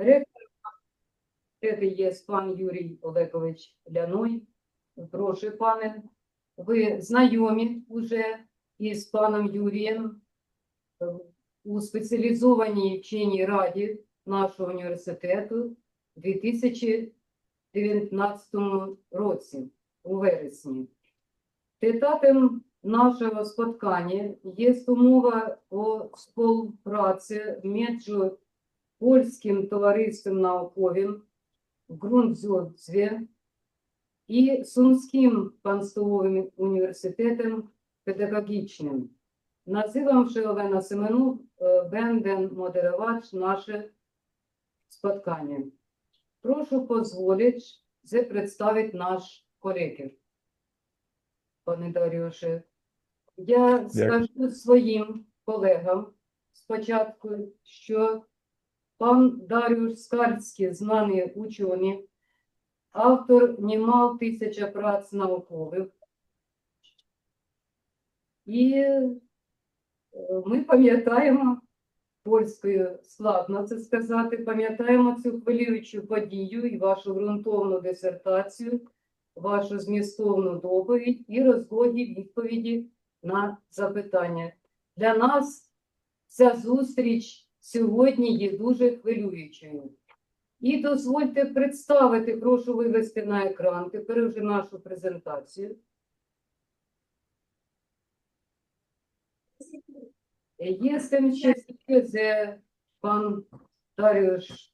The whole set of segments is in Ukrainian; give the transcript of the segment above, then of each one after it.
Ректор це є пан Юрій Олегович Ляной. Прошу, пане, ви знайомі вже із паном Юрієм у спеціалізованій вченій раді нашого університету у 2019 році, у вересні. Тетатом нашого споткання є умова о співпраці між польським товариством науковим в Ґрунтзьордзві і Сумським панстовим університетом педагогічним. Називамши Олена Семенук, е, бенден модерувати наше споткання. Прошу позволить це представить наш колегів. Пане Дарюше, я скажу своїм колегам спочатку, що пан Даріуш Скальський, знаний учений, автор немал тисяча праць наукових. І е, ми пам'ятаємо польською складно це сказати, пам'ятаємо цю хвилюючу подію і вашу ґрунтовну дисертацію, вашу змістовну доповідь і розлогі відповіді на запитання. Для нас ця зустріч сьогодні є дуже хвилюючою. І дозвольте представити, прошу вивести на екран тепер вже нашу презентацію. Jestem szczęśliwy, że pan Dariusz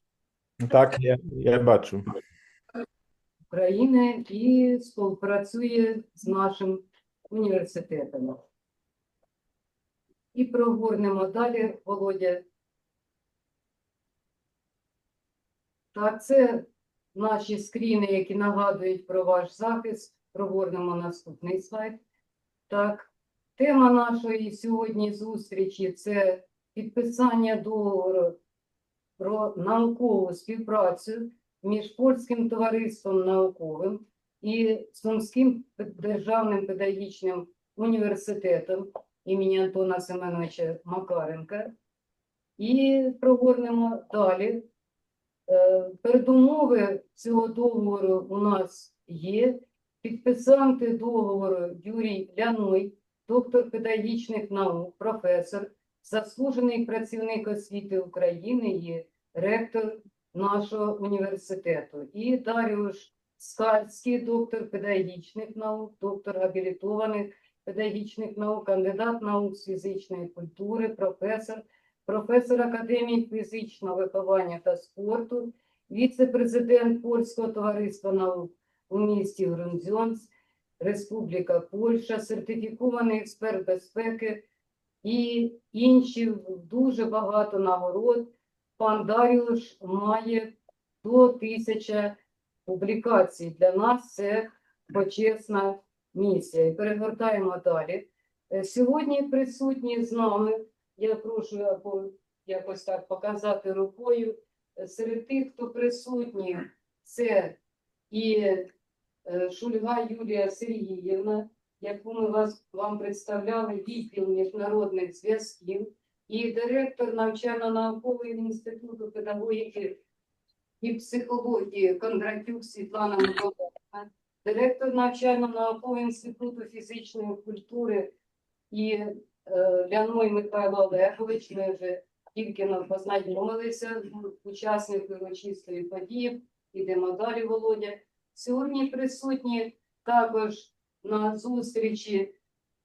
Так, я, я бачу. України і співпрацює з нашим університетом. І прогорнемо далі, Володя. Так, це наші скріни, які нагадують про ваш захист. Прогорнемо наступний слайд. Так, тема нашої сьогодні зустрічі це підписання договору про наукову співпрацю між польським товариством науковим і Сумським державним педагогічним університетом імені Антона Семеновича Макаренка. І прогорнемо далі. Е, Передумови цього договору у нас є. Підписанти договору Юрій Ляной, доктор педагогічних наук, професор, заслужений працівник освіти України і ректор нашого університету. І Даріуш Скальський, доктор педагогічних наук, доктор габілітованих педагогічних наук, кандидат наук з фізичної культури, професор, професор Академії фізичного виховання та спорту, віце-президент Польського товариства наук у місті Грунзьонс, Республіка Польща, сертифікований експерт безпеки і інші дуже багато нагород. Пан Даріуш має до тисяча публікацій. Для нас це почесна місія. І перегортаємо далі. Е, Сьогодні присутні з нами, я прошу або якось так показати рукою. Серед тих, хто присутні, це і е, Шульга Юлія Сергіївна, яку ми вас, вам представляли, відділ міжнародних зв'язків, і директор навчально-наукового інституту педагогіки і психології Кондратюк Світлана Миколаївна, директор навчально-наукового інституту фізичної культури і е, Ляной Михайло Олегович. Ми вже тільки познайомилися, учасники урочистої події. Ідемо далі, Володя. Сьогодні присутні також на зустрічі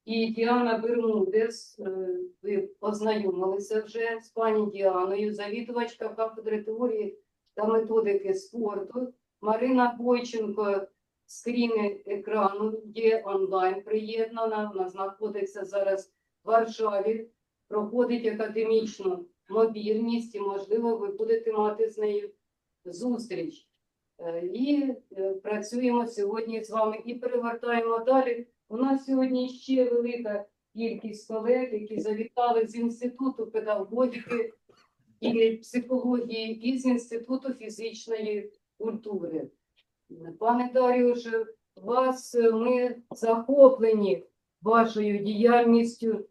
і Діана Бермудес, е, ви познайомилися вже з пані Діаною, завідувачка кафедри теорії та методики спорту. Марина Бойченко, скріни екрану є онлайн приєднана. Вона знаходиться зараз Варшаві, проходить академічну мобільність і, можливо, ви будете мати з нею зустріч. Е, І е, працюємо сьогодні з вами і перевертаємо далі. У нас сьогодні ще велика кількість колег, які завітали з Інституту педагогіки і психології, і з Інституту фізичної культури. Пане Даріуше, вас е, ми захоплені вашою діяльністю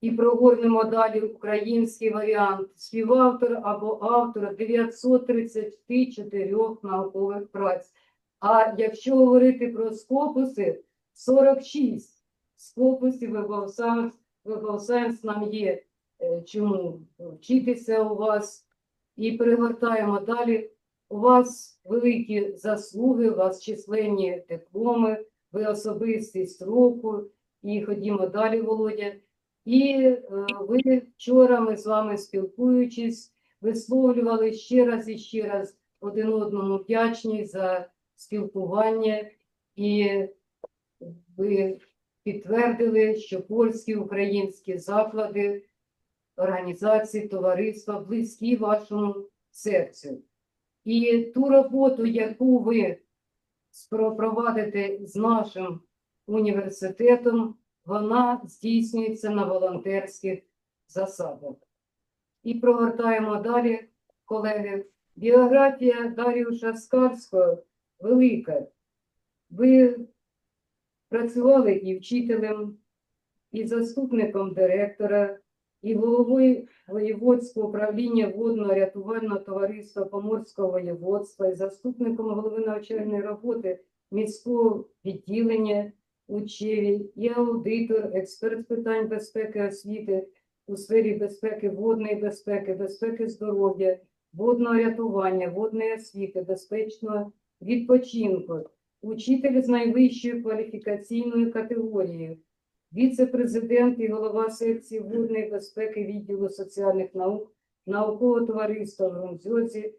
і прогорнемо далі український варіант. Співавтор або автор 934 наукових праць. А якщо говорити про скопуси, 46 скопусів Science нам є е, чому вчитися у вас. І перегортаємо далі. У вас великі заслуги, у вас численні дипломи, ви особистість року. І ходімо далі, Володя. І е, ви вчора ми з вами спілкуючись, висловлювали ще раз і ще раз один одному вдячність за спілкування, і ви підтвердили, що польські українські заклади, організації, товариства близькі вашому серцю. І ту роботу, яку ви спровадите з нашим університетом, вона здійснюється на волонтерських засадах. І прогортаємо далі, колеги. Біографія Даріуша Скарського велика. Ви працювали і вчителем, і заступником директора, і головою воєводського управління водно-рятувального товариства Поморського воєводства, і заступником голови навчальної роботи міського відділення учеві, і аудитор, експерт з питань безпеки освіти у сфері безпеки водної безпеки, безпеки здоров'я, водного рятування, водної освіти, безпечного відпочинку, учитель з найвищою кваліфікаційною категорією, віце-президент і голова секції водної безпеки відділу соціальних наук, наукового товариства в Грунзьозі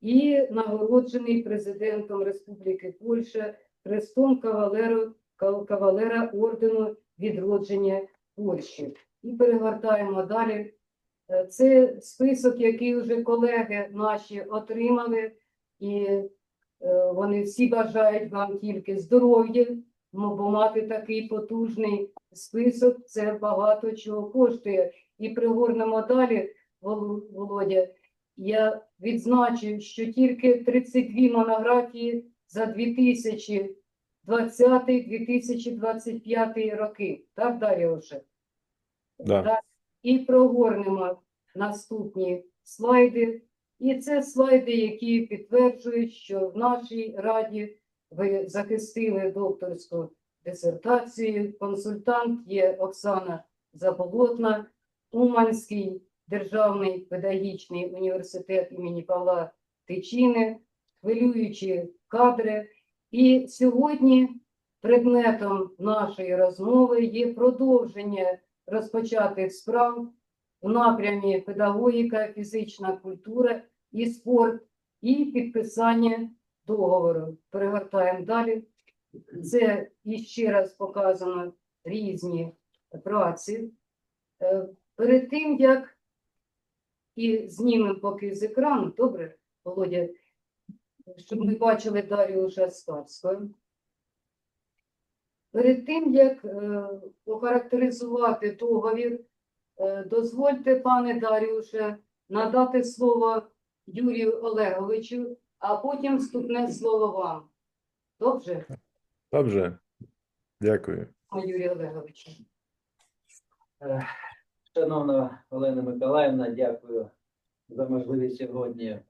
і нагороджений президентом Республіки Польща хрестом кавалеру, кав- кавалера ордену відродження Польщі. І перегортаємо далі. Е, Це список, який вже колеги наші отримали, і е, вони всі бажають вам тільки здоров'я, ну, бо мати такий потужний список це багато чого коштує. І пригорнемо далі, Володя. Я відзначу, що тільки 32 монографії за 2020-2025 роки. Так, Дар'юше? Да. Так. І прогорнемо наступні слайди. І це слайди, які підтверджують, що в нашій раді ви захистили докторську дисертацію. Консультант є Оксана Заболотна, Уманський державний педагогічний університет імені Павла Тичини, хвилюючі кадри. І сьогодні предметом нашої розмови є продовження розпочатих справ в напрямі педагогіка, фізична культура і спорт, і підписання договору. Перегортаємо далі. Це іще раз показано різні праці. Е, Перед тим, як і знімемо поки з екрану, добре, Володя, щоб ми бачили Дар'ю Шаскарську. Перед тим, як е, охарактеризувати договір, е, дозвольте, пане Дарюше, надати слово Юрію Олеговичу, а потім вступне слово вам. Добре, Добре. Дякую. Юрій Олеговичу? Е, Шановна Олена Миколаївна, дякую за можливість сьогодні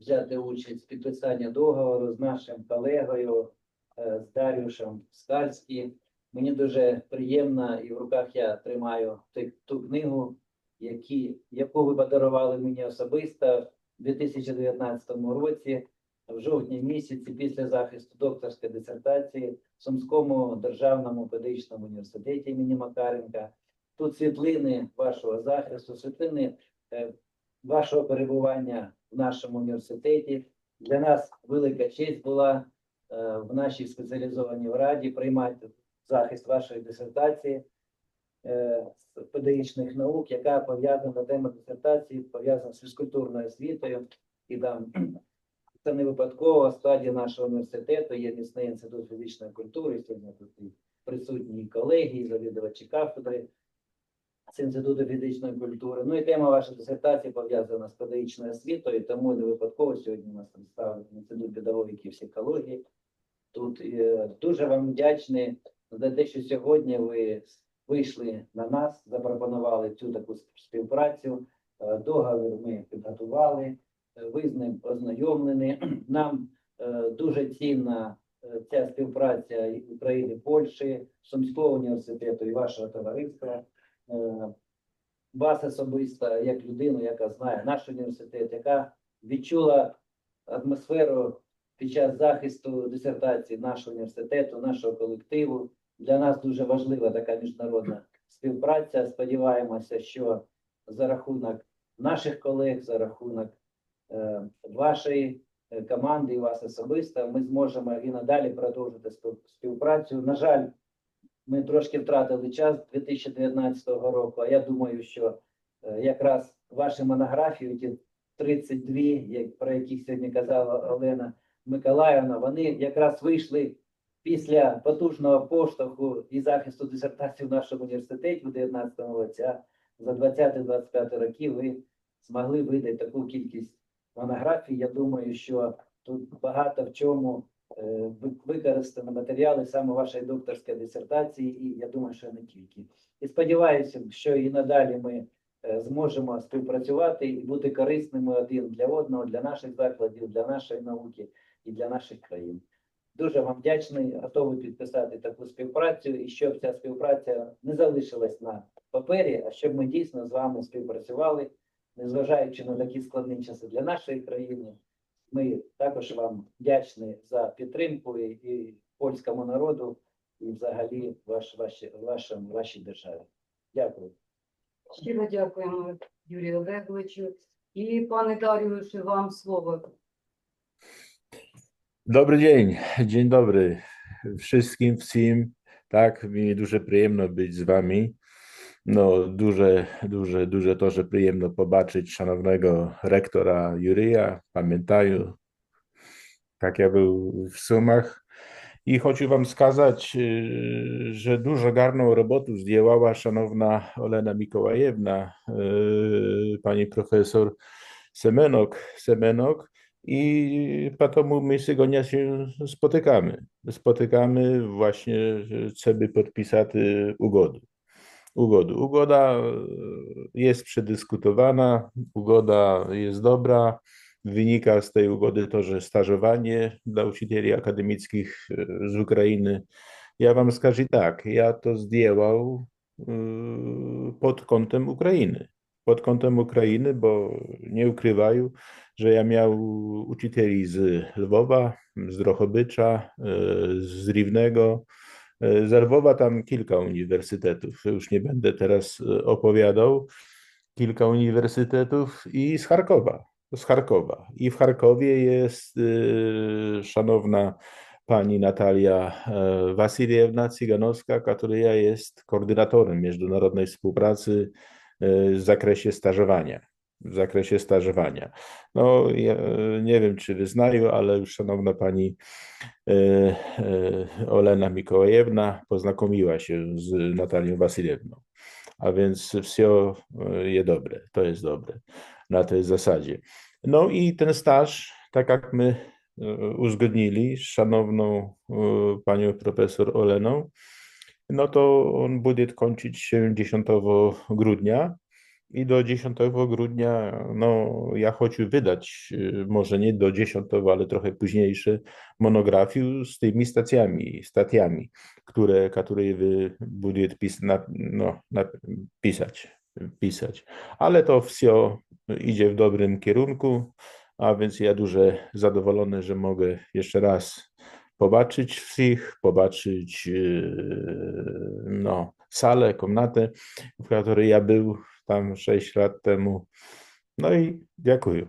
взяти участь в підписанні договору з нашим колегою е, з Дарюшем Скальським. Мені дуже приємно, і в руках я тримаю ту книгу, які, яку ви подарували мені особисто в 2019 році, в жовтні місяці, після захисту докторської дисертації в Сумському державному педагогічному університеті імені Макаренка. Тут світлини вашого захисту, світлини е, вашого перебування в нашому університеті. Для нас велика честь була е, в нашій спеціалізованій раді приймати захист вашої дисертації е, з педагогічних наук, яка пов'язана тема дисертації, пов'язана з фізкультурною освітою. І там це не випадково складі нашого університету є міцний інститут фізичної культури. Сьогодні тут присутні і колеги, завідувачі кафедри з інституту фізичної культури. Ну і тема вашої дисертації пов'язана з педагогічною освітою, тому не випадково сьогодні у нас там ставить інститут педагогіки і психології. Тут е, дуже вам вдячний за те, що сьогодні ви вийшли на нас, запропонували цю таку співпрацю. Е, Договір ми підготували, е, ви з ним ознайомлені. Нам е, дуже цінна е, ця співпраця України, Польщі, Сумського університету і вашого товариства. Е, Вас особисто, як людину, яка знає наш університет, яка відчула атмосферу під час захисту дисертації нашого університету, нашого колективу. Для нас дуже важлива така міжнародна співпраця. Сподіваємося, що за рахунок наших колег, за рахунок е, вашої е, команди і вас особисто, ми зможемо і надалі продовжити співпрацю. На жаль, ми трошки втратили час 2019 року, а я думаю, що е, якраз ваші монографії, ті 32, як, про яких сьогодні казала Олена Миколаївна, вони якраз вийшли після потужного поштовху і захисту дисертації в нашому університеті у 2019 році, а за 20-25 роки ви змогли видати таку кількість монографій. Я думаю, що тут багато в чому використано матеріали саме вашої докторської дисертації, і я думаю, що не тільки. І сподіваюся, що і надалі ми е, зможемо співпрацювати і бути корисними один для одного, для наших закладів, для нашої науки і для наших країн. Дуже вам вдячний, готовий підписати таку співпрацю, і щоб ця співпраця не залишилась на папері, а щоб ми дійсно з вами співпрацювали, незважаючи на такі складні часи для нашої країни. Ми також вам вдячні за підтримку і, і польському народу, і взагалі ваш, ваші, вашим, вашій державі. Дякую. Щиро дякуємо, Юрію Олеговичу. І пане Даріуше, вам слово. Dobry dzień, dzień dobry wszystkim, всім. Tak, mi дуже приємно być z wami. no, duże, duże, duże to, że przyjemno pobaczyć szanownego rektora Juryja, pamiętają, tak jak ja był w Sumach. I chcę wam skazać, y, że dużo garną robotu zdjęła szanowna Olena Mikołajewna, y, pani profesor Semenok, Semenok i po tomu my tygodnia się spotykamy. Spotykamy właśnie, y, żeby podpisać ugodę. Ugodę. Ugoda e, jest przedyskutowana, ugoda jest dobra. Wynika z tej ugody to, że stażowanie dla uczycieli akademickich e, z Ukrainy. Ja wam skażę tak, ja to zdjęłał e, pod kątem Ukrainy. Pod kątem Ukrainy, bo nie ukrywają, że ja miał uczycieli z Lwowa, z Drohobycza, e, z Riwnego. E, Z Lwowa tam kilka uniwersytetów, już nie będę teraz e, opowiadał. Kilka uniwersytetów i z Charkowa, z Charkowa. I w Charkowie jest e, szanowna pani Natalia Wasiliewna Cyganowska, która jest koordynatorem międzynarodowej współpracy w zakresie stażowania w zakresie stażowania. No, ja e, nie wiem, czy wy znają, ale już szanowna pani e, e, Olena Mikołajewna poznakomiła się z Natalią Wasiliewną. A więc wszystko e, je dobre, to jest dobre na tej zasadzie. No i ten staż, tak jak my uzgodnili z szanowną panią profesor Oleną, no to on będzie kończyć się 10 grudnia i do 10 grudnia no, ja choć wydać, y, może nie do 10, ale trochę późniejszy monografię z tymi stacjami, statiami, które, które wy budujecie pis, na, no, na, pisać, pisać. Ale to wszystko idzie w dobrym kierunku, a więc ja duże zadowolony, że mogę jeszcze raz zobaczyć wszystkich, zobaczyć y, no, salę, komnatę, w której ja był tam 6 lat temu. No i dziękuję.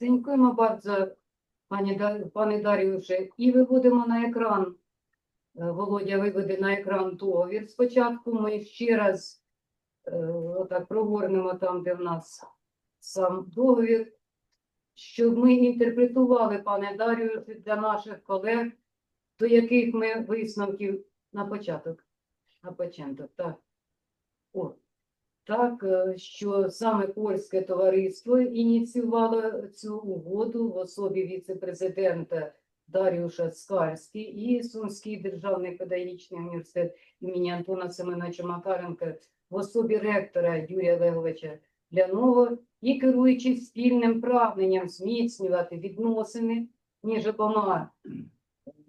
Дякуємо bardzo, Да- пане Даріуше. І виводимо на екран. Е, Володя виведе на екран договір спочатку. Ми ще раз е, отак прогорнемо там, де в нас сам договір, щоб ми інтерпретували, пане Даріуше, для наших колег, до яких ми висновків на початок. Початок, так. О, так, е, що саме польське товариство ініціювало цю угоду в особі віце-президента Даріуша Скальський і Сумський державний педагогічний університет імені Антона Семеновича Макаренка в особі ректора Юрія Олеговича Лянова і керуючись спільним прагненням зміцнювати відносини між обома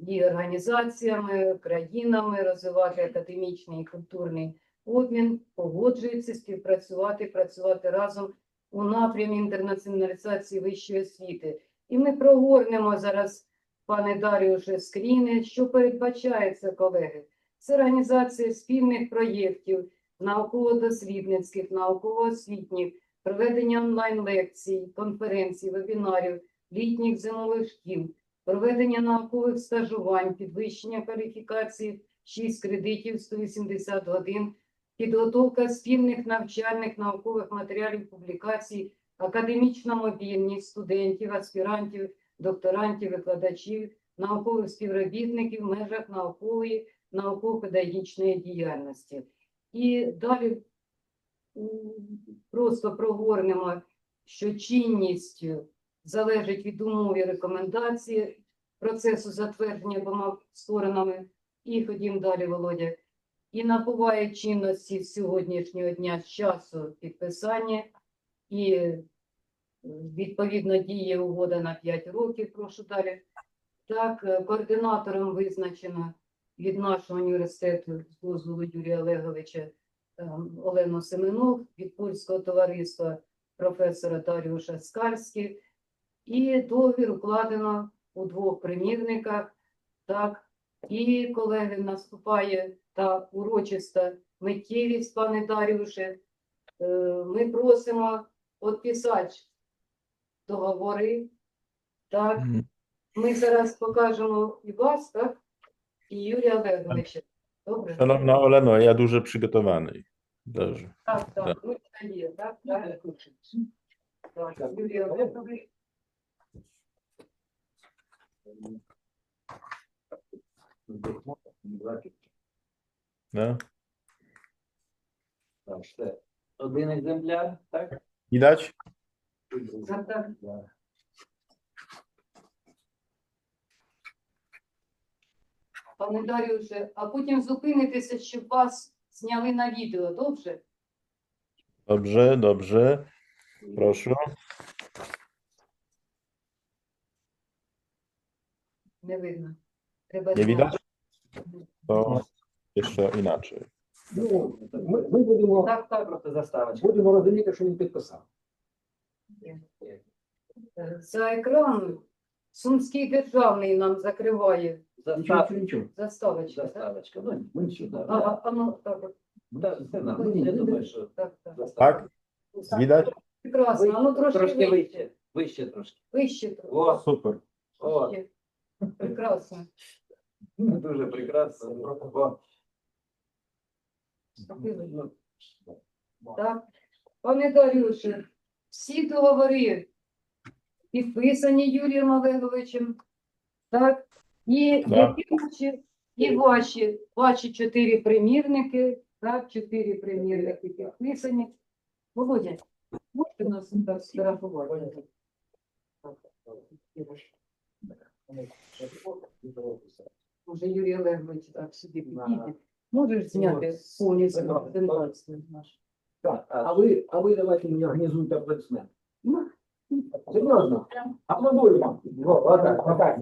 і організаціями, країнами, розвивати академічний і культурний обмін, погоджується співпрацювати, працювати разом у напрямі інтернаціоналізації вищої освіти. І ми прогорнемо зараз, пане Даріуше, скріни, що передбачається, колеги. Це організація спільних проєктів, науково-дослідницьких, науково-освітніх, проведення онлайн-лекцій, конференцій, вебінарів, літніх зимових шкіл, проведення наукових стажувань, підвищення кваліфікації 6 кредитів 180 годин, підготовка спільних навчальних наукових матеріалів публікацій, академічна мобільність студентів, аспірантів, докторантів, викладачів, наукових співробітників в межах наукової, науково-педагогічної діяльності. І далі просто прогорнемо, що чинністю залежить від умов і рекомендації процесу затвердження обома сторонами. І ходім далі, Володя. І набуває чинності з сьогоднішнього дня з часу підписання і е, відповідно діє угода на 5 років. Прошу далі. Так, е, координатором визначено від нашого університету з дозволу Юрія Олеговича ем, Олену Семенов, від польського товариства професора Даріуша Скальський. І договір укладено у двох примірниках. Так, і, колеги, наступає та урочиста миттєвість, пане Даріуше. Е, Ми просимо підписати договори. Так, ми зараз покажемо і вас, так? І Юрія Олеговича. Добре? Szanowna Oleno, ja дуже przygotowany. Dobrze. Так, так, ручка є, так? Так, так. Юрій Олегович. No. Так, все. Один екземпляр, так? Widać? Так, так. Да. Пане Даріуше, а потім зупинитися, щоб вас зняли на відео, добре? Dobrze, dobrze. Proszę. Не видно. Треба Nie widać? To jeszcze inaczej. Ну, ми, ми будемо, Так, так. Просто заставочка. будемо розуміти, що він підписав. За екраном Сумський державний нам закриває Нічого, Застав... нічого, нічого. заставочка. Так, Заставочка. Ну, Ми сюди. а, а, а ну, так, да, нормально. Я думаю, що так, так. заставочка. Tak? Widać? Прекрасно, а ну трошки, Трошки вище. вище. Вище трошки. Вище трохи. О, Super. о. Прекрасно. дуже прекрасно. О. Ну, Так. Пане Дарюше, всі договори підписані Юрієм Олеговичем. Так. І які ваші, і ваші, ваші чотири примірники, так, чотири примірники підписані. Володя, можете нас так сфотографувати? Може, Юрій Олегович так сюди підійде. Можеш зняти повністю презентацію нашу? Так, а ви, а ви давайте мені організуйте аплодисмент. Ну, Серйозно. Аплодуємо. Во, отак, отак.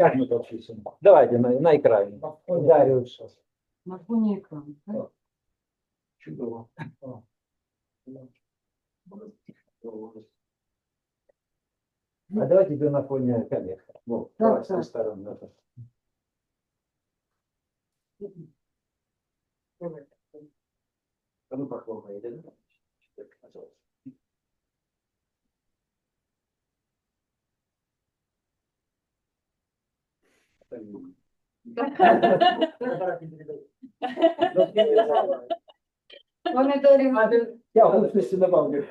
Як ми тут всі сидимо? Давайте на, на екрані. Дарюш. На фоні екрану. так? Чудово. А давайте ты на фоне коллег. Во, Так, давай з так. тієї сторони, да, так. А ну похлопай, да? Пане Дар'ю, Я гучності добавлю.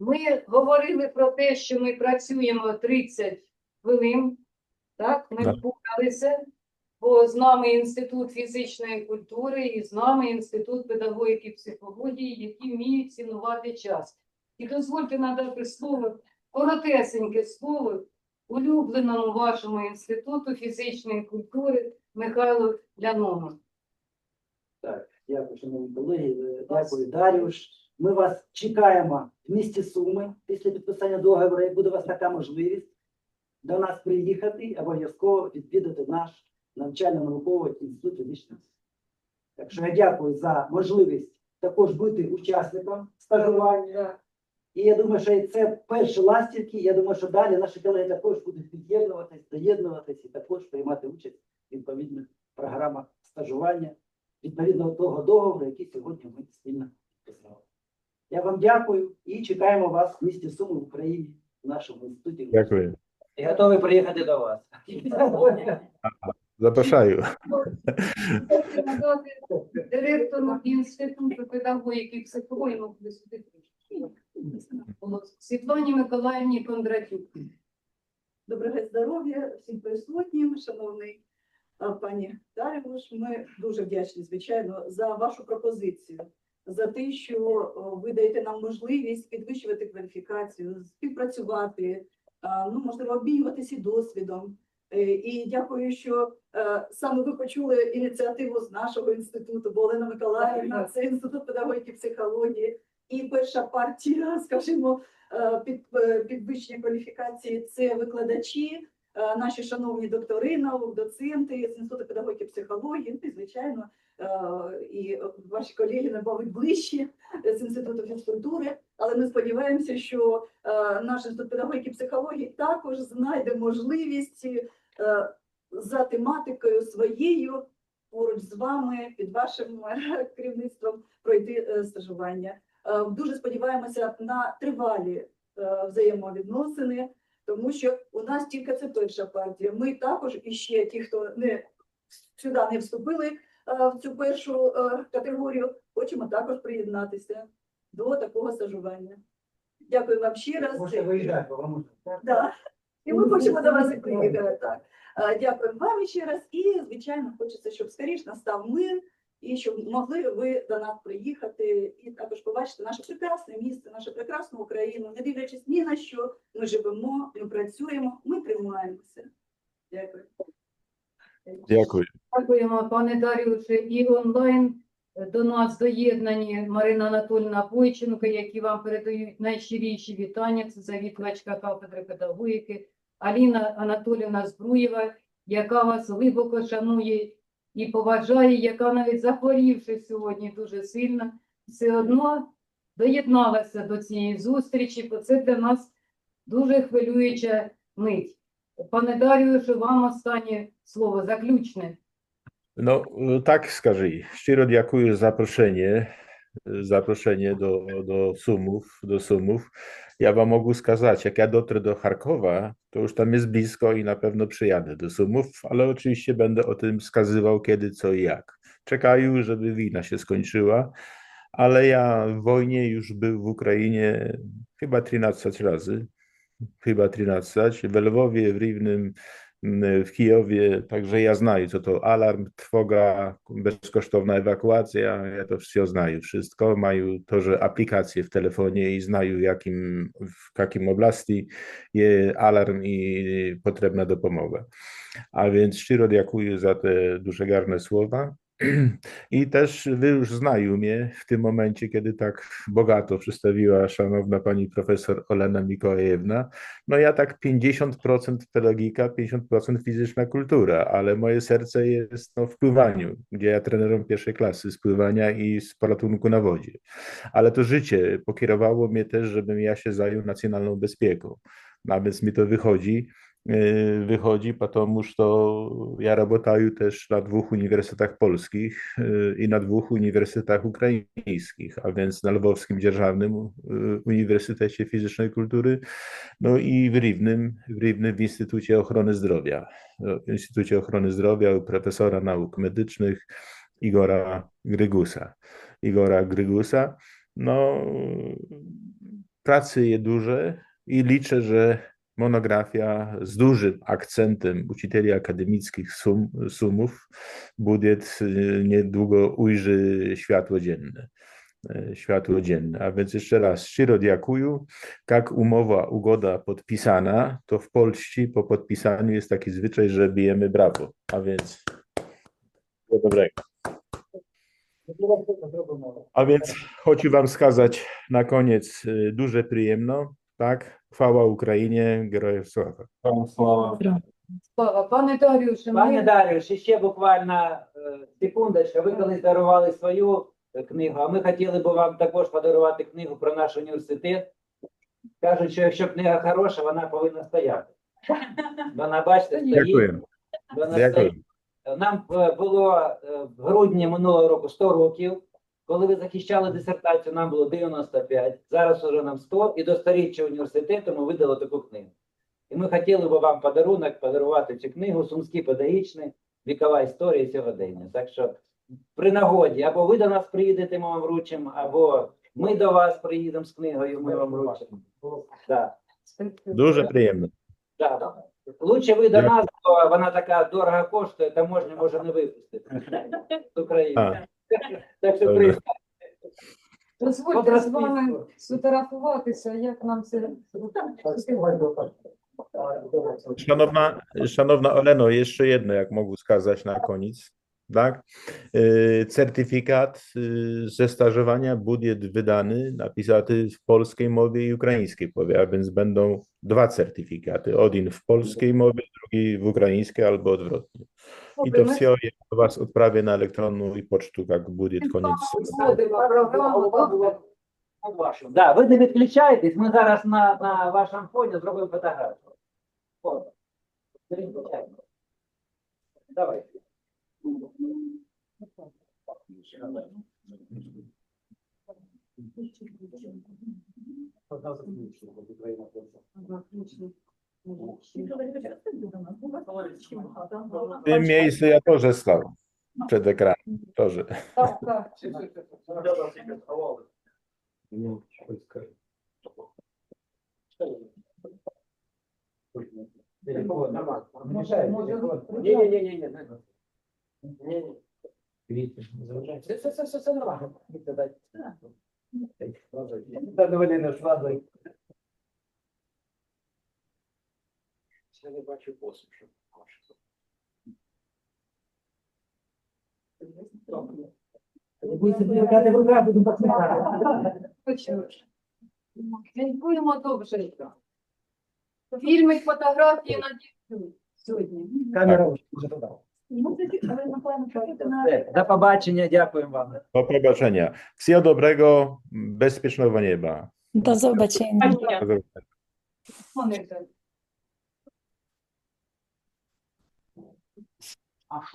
Ми говорили про те, що ми працюємо 30 хвилин. Так, ми Так. впоралися, бо з нами Інститут фізичної культури і з нами Інститут педагогіки і психології, які вміють цінувати час. І дозвольте надати слово, коротесеньке слово улюбленому вашому інституту фізичної культури Михайлу Ляному. Так, дякую, шановні колеги. Дякую, Дарюш. Ми вас чекаємо в місті Суми після підписання договору. Як буде у вас така можливість до нас приїхати, обов'язково відвідати наш навчально-науковий інститут фізичної. Так що я дякую за можливість також бути учасником стажування. І я думаю, що це перші ластівки. Я думаю, що далі наші колеги також будуть під'єднуватись, доєднуватись і також приймати участь в відповідних програмах стажування відповідно до того договору, який сьогодні ми спільно підписали. Я вам дякую і чекаємо вас в місті Суми в Україні в нашому інституті. Дякую. І готові приїхати до вас. Хочу директору інституту педагогіки і психології ну, сюди. Світлані Миколаївні Кондратюк. Доброго здоров'я всім присутнім, шановний пані Дарівуш. Ми дуже вдячні, звичайно, за вашу пропозицію, за те, що ви даєте нам можливість підвищувати кваліфікацію, співпрацювати, ну можливо, обмінюватися досвідом. Е, І дякую, що е, саме ви почули ініціативу з нашого інституту, бо Олена Миколаївна, це інститут педагогіки психології. І перша партія, скажімо, е, під, е, підвищення кваліфікації це викладачі, е, наші шановні доктори наук, доценти з інституту педагогіки психології, ну і звичайно, е, і ваші колеги набавить ближче з інституту фізкультури. Але ми сподіваємося, що е, наш інститут педагогіки психології також знайде можливість е, за тематикою своєю поруч з вами під вашим е, керівництвом пройти е, стажування. Е, Дуже сподіваємося на тривалі е, взаємовідносини, тому що у нас тільки це перша партія. Ми також і ще ті, хто не сюди не вступили е, в цю першу е, категорію, хочемо також приєднатися до такого стажування. Дякую вам ще раз. Можете виїжджати, бо вам Да. І ми хочемо до вас і приїхати. Так. Е, Дякую вам ще раз. І, звичайно, хочеться, щоб скоріш настав мир, і щоб могли ви до нас приїхати і також побачити наше прекрасне місце, нашу прекрасну Україну, не дивлячись ні на що, ми живемо, ми працюємо, ми тримаємося. Дякую. Дякую. Дякуємо, пане Дарюше. І онлайн до нас доєднані Марина Анатольовна Бойченко, які вам передають найщиріші вітання. Це завідувачка кафедри педагогіки, Аліна Анатолівна Збруєва, яка вас глибоко шанує і поважає, яка навіть захворівши сьогодні дуже сильно, все одно доєдналася до цієї зустрічі, бо це для нас дуже хвилююча мить. Пане Дарюшу, вам останнє слово заключне. No, tak скажи Szczero dziękuję za zaproszenie, zaproszenie do, do Sumów, do Sumów. Ja wam mogę skazać, jak ja dotrę do Charkowa, to już tam jest blisko i na pewno przyjadę do Sumów, ale oczywiście będę o tym wskazywał kiedy, co i jak. Czekają, żeby wina się skończyła, ale ja w wojnie już był w Ukrainie chyba 13 razy, chyba 13, w Lwowie, w Rivnym, w Kijowie, także ja znaję, co to alarm, trwoga, bezkosztowna ewakuacja, ja to wszystko znaję, wszystko, mają to, że aplikacje w telefonie i znają jakim, w jakim oblasti jest alarm i potrzebna dopomoga. A więc szczero dziękuję za te dużegarne słowa. I też wy już znają mnie w tym momencie, kiedy tak bogato przedstawiła szanowna pani profesor Olena Mikołajewna. No ja tak 50% pedagogika, 50% fizyczna kultura, ale moje serce jest no, w pływaniu, gdzie ja trenerem pierwszej klasy z pływania i z polatunku na wodzie. Ale to życie pokierowało mnie też, żebym ja się zajął nacjonalną bezpieką. Więc mi to wychodzi, Y, wychodzi, patomuż to ja robotaju też na dwóch uniwersytetach polskich y, i na dwóch uniwersytetach ukraińskich, a więc na Lwowskim Dzierżawnym y, Uniwersytecie Fizycznej Kultury, no i w Rivnym, w Rivnym w Instytucie Ochrony Zdrowia, no, w Instytucie Ochrony Zdrowia u profesora nauk medycznych Igora Grygusa. Igora Grygusa, no pracy je duże i liczę, że monografia z dużym akcentem uczyteli akademickich sum, sumów, budiet y, niedługo ujrzy światło dzienne. e, światło dzienne. A więc jeszcze raz szczero dziękuję. Jak umowa, ugoda podpisana, to w Polsce po podpisaniu jest taki zwyczaj, że bijemy brawo. A więc wszystkiego dobrego. A więc chcę wam skazać na koniec y, duże przyjemno, tak? Chwała Ukrainie, героям слава. Слава, пане Дарюше, Пане ми Дар'юш, ще буквально е, секундочка. Ви колись дарували свою е, книгу, а ми хотіли б вам також подарувати книгу про наш університет. Кажуть, що якщо книга хороша, вона повинна стояти. Вона, бачите, стоїть. Дякую. Вона Дякую. стоїть. Нам е, було е, в грудні минулого року 100 років. Коли ви захищали дисертацію, нам було 95, зараз уже нам 100, і до сторіччя університету ми видали таку книгу. І ми хотіли би вам подарунок подарувати цю книгу Сумські педагогічні, вікова історія сьогодення. Так що при нагоді або ви до нас приїдете, ми вам вручимо, або ми до вас приїдемо з книгою, ми вам вручимо. Так. Дуже приємно. Так. Лучше ви до нас, бо вона така дорого коштує, таможня може не випустити з України. А. Так що Добре. приїжджайте. дозвольте з вами сфотографуватися, як нам це Szanowna, szanowna Oleno, jeszcze jedno, jak mogę wskazać na koniec. Tak? E, Certyfikat e, ze stażowania będzie wydany, napisany w polskiej mowie i ukraińskiej mowie, a więc będą dwa certyfikaty. Один w polskiej mowie, drugi w ukraińskiej albo odwrotnie. I to Добре, ми все ja do Was odprawię na elektronną i pocztu, jak będzie koniec. узгодимо програму. Добре. Да, ви не відключаєтесь, ми зараз на, на вашому фоні зробимо фотографію. Фото. Переключаємо. Давай. Ага, отлично. W tym miejscu ja też stał przed ekranem. Też. Так, так. Може, Ні, ні, Я не бачу посушу. Дякуємо довше. Фільми, фотографії надіслали сьогодні. Камера вже додала. Все, До побачення, дякуємо вам. Do pobaczenia. Wszystkiego dobrego, bezpiecznego nieba. До zobaczenia. Do zobaczenia. Вони так. А що